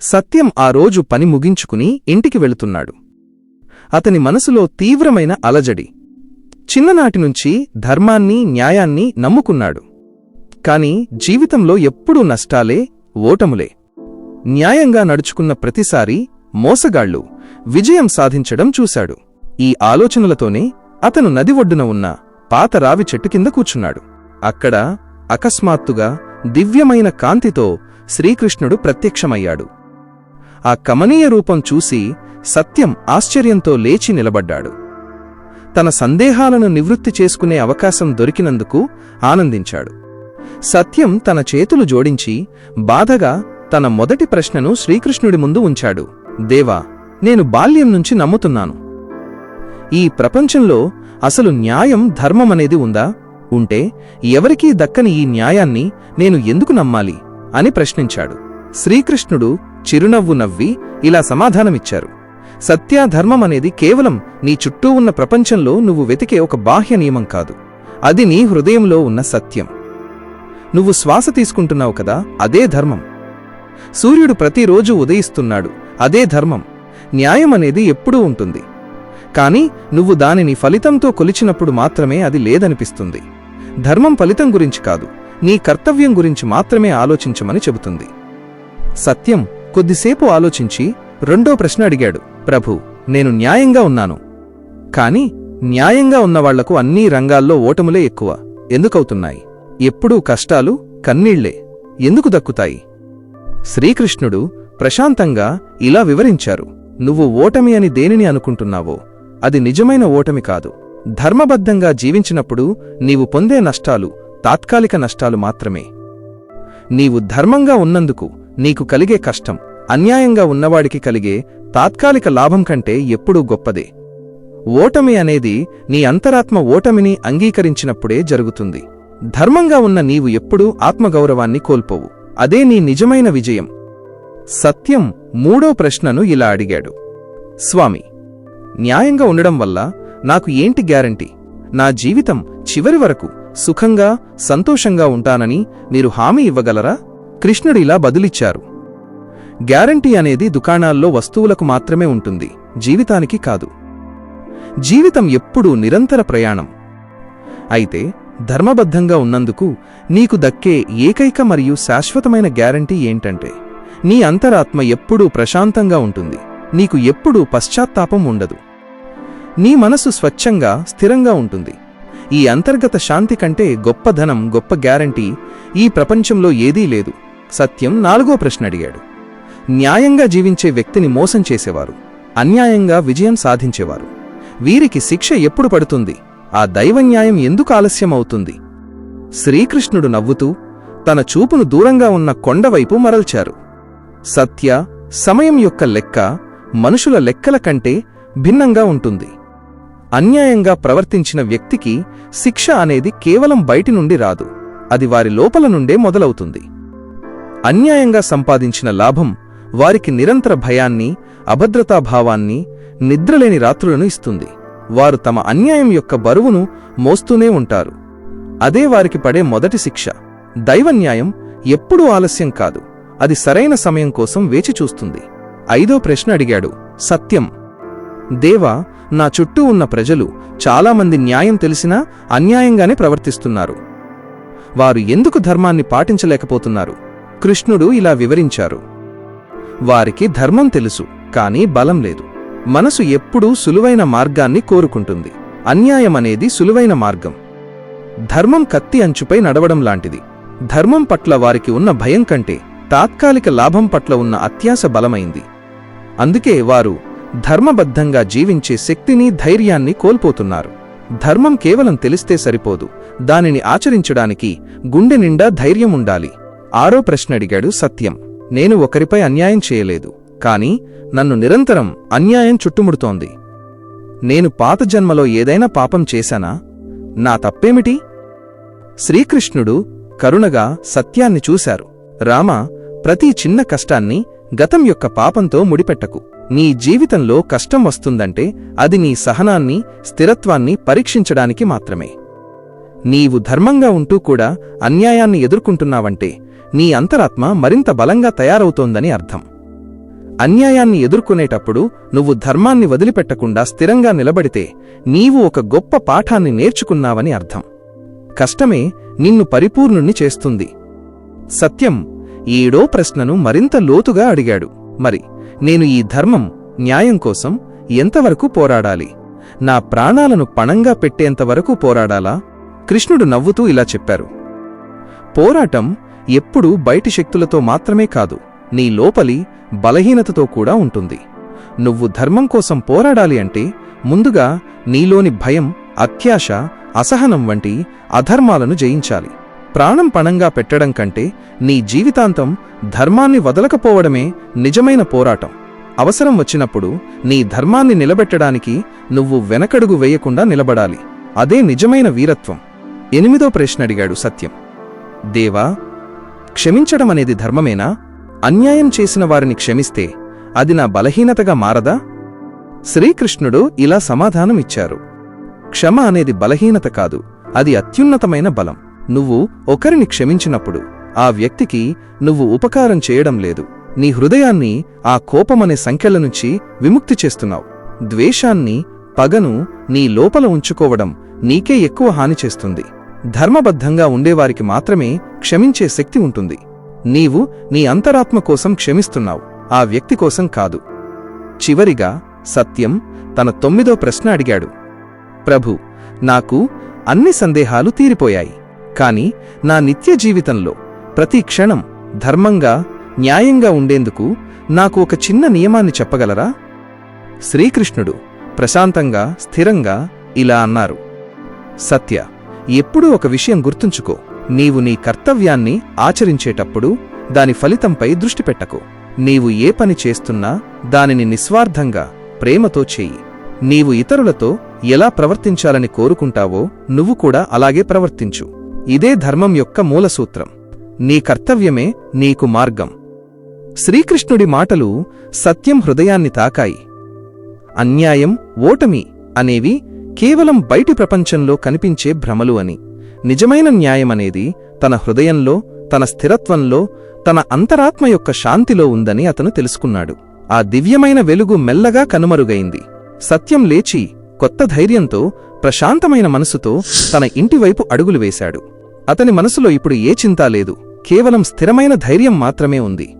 సత్యం ఆ రోజు పని ముగించుకుని ఇంటికి వెళుతున్నాడు. అతని మనసులో తీవ్రమైన అలజడి. చిన్ననాటినుంచి ధర్మాన్ని న్యాయాన్ని నమ్ముకున్నాడు. కాని జీవితంలో ఎప్పుడూ నష్టాలే ఓటములే. న్యాయంగా నడుచుకున్న ప్రతిసారీ మోసగాళ్ళు విజయం సాధించడం చూశాడు. ఈ ఆలోచనలతోనే అతను నది ఒడ్డున ఉన్న పాత రావి చెట్టు కింద కూర్చున్నాడు. అక్కడ అకస్మాత్తుగా దివ్యమైన కాంతితో శ్రీకృష్ణుడు ప్రత్యక్షమయ్యాడు. ఆ కమనీయ రూపం చూసి సత్యం ఆశ్చర్యంతో లేచి నిలబడ్డాడు. తన సందేహాలను నివృత్తి చేసుకునే అవకాశం దొరికినందుకు ఆనందించాడు. సత్యం తన చేతులు జోడించి బాధగా తన మొదటి ప్రశ్నను శ్రీకృష్ణుడి ముందు ఉంచాడు. దేవా నేను బాల్యం నుంచి నమ్ముతున్నాను. ఈ ప్రపంచంలో అసలు న్యాయం ధర్మమనేది ఉందా? ఉంటే ఎవరికీ దక్కని ఈ న్యాయాన్ని నేను ఎందుకు నమ్మాలి? అని ప్రశ్నించాడు. శ్రీకృష్ణుడు చిరునవ్వు నవ్వి ఇలా సమాధానమిచ్చారు. సత్యాధర్మం అనేది కేవలం నీ చుట్టూ ఉన్న ప్రపంచంలో నువ్వు వెతికే ఒక బాహ్య నియమం కాదు. అది నీ హృదయంలో ఉన్న సత్యం. నువ్వు శ్వాస తీసుకుంటున్నావు కదా అదే ధర్మం. సూర్యుడు ప్రతిరోజు ఉదయిస్తున్నాడు అదే ధర్మం. న్యాయం అనేది ఎప్పుడూ ఉంటుంది. కానీ నువ్వు దానిని ఫలితంతో కొలిచినప్పుడు మాత్రమే అది లేదనిపిస్తుంది. ధర్మం ఫలితం గురించి కాదు నీ కర్తవ్యం గురించి మాత్రమే ఆలోచించమని చెబుతుంది. సత్యం కొద్దిసేపు ఆలోచించి రెండో ప్రశ్న అడిగాడు. ప్రభు నేను న్యాయంగా ఉన్నాను. కాని న్యాయంగా ఉన్నవాళ్ళకు అన్ని రంగాల్లో ఓటములే ఎక్కువ. ఎందుకవుతున్నాయి? ఎప్పుడూ కష్టాలు కన్నీళ్ళే. ఎందుకు దక్కుతాయి? శ్రీకృష్ణుడు ప్రశాంతంగా ఇలా వివరించారు. నువ్వు ఓటమి అని దేనిని అనుకుంటున్నావో? అది నిజమైన ఓటమి కాదు. ధర్మబద్ధంగా జీవించినప్పుడు నీవు పొందే నష్టాలు తాత్కాలిక నష్టాలు మాత్రమే. నీవు ధర్మంగా ఉన్నందుకు నీకు కలిగే కష్టం. అన్యాయంగా ఉన్నవాడికి కలిగే తాత్కాలిక లాభం కంటే ఎప్పుడూ గొప్పదే. ఓటమి అనేది నీ అంతరాత్మ ఓటమిని అంగీకరించినప్పుడే జరుగుతుంది. ధర్మంగా ఉన్న నీవు ఎప్పుడూ ఆత్మగౌరవాన్ని కోల్పోవు. అదే నీ నిజమైన విజయం. సత్యం మూడో ప్రశ్నను ఇలా అడిగాడు. స్వామి న్యాయంగా ఉండడం వల్ల నాకు ఏంటి గ్యారంటీ? నా జీవితం చివరి వరకు సుఖంగా సంతోషంగా ఉంటానని మీరు హామీ ఇవ్వగలరా? కృష్ణుడిలా బదులిచ్చారు. గ్యారంటీ అనేది దుకాణాల్లో వస్తువులకు మాత్రమే ఉంటుంది జీవితానికి కాదు. జీవితం ఎప్పుడూ నిరంతర ప్రయాణం. అయితే ధర్మబద్ధంగా ఉన్నందుకు నీకు దక్కే ఏకైక మరియు శాశ్వతమైన గ్యారంటీ ఏంటంటే నీ అంతరాత్మ ఎప్పుడూ ప్రశాంతంగా ఉంటుంది నీకు ఎప్పుడూ పశ్చాత్తాపం ఉండదు. నీ మనసు స్వచ్ఛంగా స్థిరంగా ఉంటుంది. ఈ అంతర్గత శాంతి కంటే గొప్ప ధనం గొప్ప గ్యారంటీ ఈ ప్రపంచంలో ఏదీ లేదు. సత్యం నాలుగో ప్రశ్న అడిగాడు. న్యాయంగా జీవించే వ్యక్తిని మోసం చేసేవారు. అన్యాయంగా విజయం సాధించేవారు. వీరికి శిక్ష ఎప్పుడు పడుతుంది? ఆ దైవన్యాయం ఎందుకు ఆలస్యం అవుతుంది? శ్రీకృష్ణుడు నవ్వుతూ తన చూపును దూరంగా ఉన్న కొండవైపు మరల్చారు. సత్య సమయం యొక్క లెక్క మనుషుల లెక్కల కంటే భిన్నంగా ఉంటుంది. అన్యాయంగా ప్రవర్తించిన వ్యక్తికి శిక్ష అనేది కేవలం బయటి నుండి రాదు. అది వారి లోపల నుండే మొదలవుతుంది. అన్యాయంగా సంపాదించిన లాభం వారికి నిరంతర భయాన్ని అభద్రతాభావాన్ని నిద్రలేని రాత్రులను ఇస్తుంది. వారు తమ అన్యాయం యొక్క బరువును మోస్తూనే ఉంటారు. అదే వారికి పడే మొదటి శిక్ష. దైవన్యాయం ఎప్పుడూ ఆలస్యం కాదు. అది సరైన సమయం కోసం వేచి చూస్తుంది. ఐదో ప్రశ్న అడిగాడు. సత్యం. దేవా నా చుట్టూ ఉన్న ప్రజలు చాలామంది న్యాయం తెలిసినా అన్యాయంగానే ప్రవర్తిస్తున్నారు. వారు ఎందుకు ధర్మాన్ని పాటించలేకపోతున్నారు? కృష్ణుడు ఇలా వివరించారు. వారికి ధర్మం తెలుసు కానీ బలం లేదు. మనసు ఎప్పుడూ సులువైన మార్గాన్ని కోరుకుంటుంది. అన్యాయమనేది సులువైన మార్గం. ధర్మం కత్తి అంచుపై నడవడం లాంటిది. ధర్మం పట్ల వారికి ఉన్న భయం కంటే తాత్కాలిక లాభం పట్ల ఉన్న అత్యాస బలమైంది. అందుకే వారు ధర్మబద్ధంగా జీవించే శక్తిని ధైర్యాన్ని కోల్పోతున్నారు. ధర్మం కేవలం తెలిస్తే సరిపోదు. దానిని ఆచరించడానికి గుండె నిండా ధైర్యం ఉండాలి. ఆరో ప్రశ్న అడిగాడు సత్యం. నేను ఒకరిపై అన్యాయం చేయలేదు కాని నన్ను నిరంతరం అన్యాయం చుట్టుముడుతోంది. నేను పాత జన్మలో ఏదైనా పాపం చేశానా? నా తప్పేమిటి? శ్రీకృష్ణుడు కరుణగా సత్యాన్ని చూశారు. రామ ప్రతి చిన్న కష్టాన్ని గతం యొక్క పాపంతో ముడిపెట్టకు. నీ జీవితంలో కష్టం వస్తుందంటే అది నీ సహనాన్ని స్థిరత్వాన్ని పరీక్షించడానికి మాత్రమే. నీవు ధర్మంగా ఉంటూ కూడా అన్యాయాన్ని ఎదుర్కొంటున్నావంటే నీ అంతరాత్మ మరింత బలంగా తయారవుతోందని అర్థం. అన్యాయాన్ని ఎదుర్కొనేటప్పుడు నువ్వు ధర్మాన్ని వదిలిపెట్టకుండా స్థిరంగా నిలబడితే నీవు ఒక గొప్ప పాఠాన్ని నేర్చుకున్నావని అర్థం. కష్టమే నిన్ను పరిపూర్ణుణ్ణి చేస్తుంది. సత్యం ఏడో ప్రశ్నను మరింత లోతుగా అడిగాడు. మరి నేను ఈ ధర్మం న్యాయం కోసం ఎంతవరకు పోరాడాలి? నా ప్రాణాలను పణంగా పెట్టేంతవరకు పోరాడాలా? కృష్ణుడు నవ్వుతూ ఇలా చెప్పారు. పోరాటం ఎప్పుడూ బయటి శక్తులతో మాత్రమే కాదు నీ లోపలి బలహీనతతో కూడా ఉంటుంది. నువ్వు ధర్మం కోసం పోరాడాలి అంటే ముందుగా నీలోని భయం అత్యాశ అసహనం వంటి అధర్మాలను జయించాలి. ప్రాణం పణంగా పెట్టడం కంటే నీ జీవితాంతం ధర్మాన్ని వదలకపోవడమే నిజమైన పోరాటం. అవసరం వచ్చినప్పుడు నీ ధర్మాన్ని నిలబెట్టడానికి నువ్వు వెనకడుగు వేయకుండా నిలబడాలి. అదే నిజమైన వీరత్వం. ఎనిమిదో ప్రశ్న అడిగాడు సత్యం. దేవా క్షమించడం అనేది ధర్మమేనా? అన్యాయం చేసిన వారిని క్షమిస్తే అది నా బలహీనతగా మారదా? శ్రీకృష్ణుడు ఇలా సమాధానమిచ్చారు. క్షమ అనేది బలహీనత కాదు అది అత్యున్నతమైన బలం. నువ్వు ఒకరిని క్షమించినప్పుడు ఆ వ్యక్తికి నువ్వు ఉపకారం చేయడం లేదు. నీ హృదయాన్ని ఆ కోపమనే సంఖ్యల నుంచి విముక్తి చేస్తున్నావు. ద్వేషాన్ని పగను నీ లోపల ఉంచుకోవడం నీకే ఎక్కువ హాని చేస్తుంది. ధర్మబద్ధంగా ఉండేవారికి మాత్రమే క్షమించే శక్తి ఉంటుంది. నీవు నీ అంతరాత్మ కోసం క్షమిస్తున్నావు ఆ వ్యక్తి కోసం కాదు. చివరిగా సత్యం తన తొమ్మిదో ప్రశ్న అడిగాడు. ప్రభు నాకు అన్ని సందేహాలు తీరిపోయాయి కాని నా నిత్య జీవితంలో ప్రతి క్షణం ధర్మంగా న్యాయంగా ఉండేందుకు నాకు ఒక చిన్న నియమాన్ని చెప్పగలరా? శ్రీకృష్ణుడు ప్రశాంతంగా స్థిరంగా ఇలా అన్నారు. సత్య ఎప్పుడూ ఒక విషయం గుర్తుంచుకో. నీవు నీ కర్తవ్యాన్ని ఆచరించేటప్పుడు దాని ఫలితంపై దృష్టి పెట్టకు. నీవు ఏ పని చేస్తున్నా దానిని నిస్వార్థంగా ప్రేమతో చెయ్యి నీవు ఇతరులతో ఎలా ప్రవర్తించాలని కోరుకుంటావో నువ్వు కూడా అలాగే ప్రవర్తించు. ఇదే ధర్మం యొక్క మూలసూత్రం. నీ కర్తవ్యమే నీకు మార్గం. శ్రీకృష్ణుడి మాటలు సత్యం హృదయాన్ని తాకాయి. అన్యాయం ఓటమి అనేవి కేవలం బయటి ప్రపంచంలో కనిపించే భ్రమలు అని. నిజమైన న్యాయమనేది తన హృదయంలో తన స్థిరత్వంలో తన అంతరాత్మ యొక్క శాంతిలో ఉందని అతను తెలుసుకున్నాడు. ఆ దివ్యమైన వెలుగు మెల్లగా కనుమరుగైంది. సత్యం లేచి కొత్త ధైర్యంతో ప్రశాంతమైన మనసుతో తన ఇంటివైపు అడుగులు వేశాడు. అతని మనసులో ఇప్పుడు ఏ చింతా లేదు. కేవలం స్థిరమైన ధైర్యం మాత్రమే ఉంది.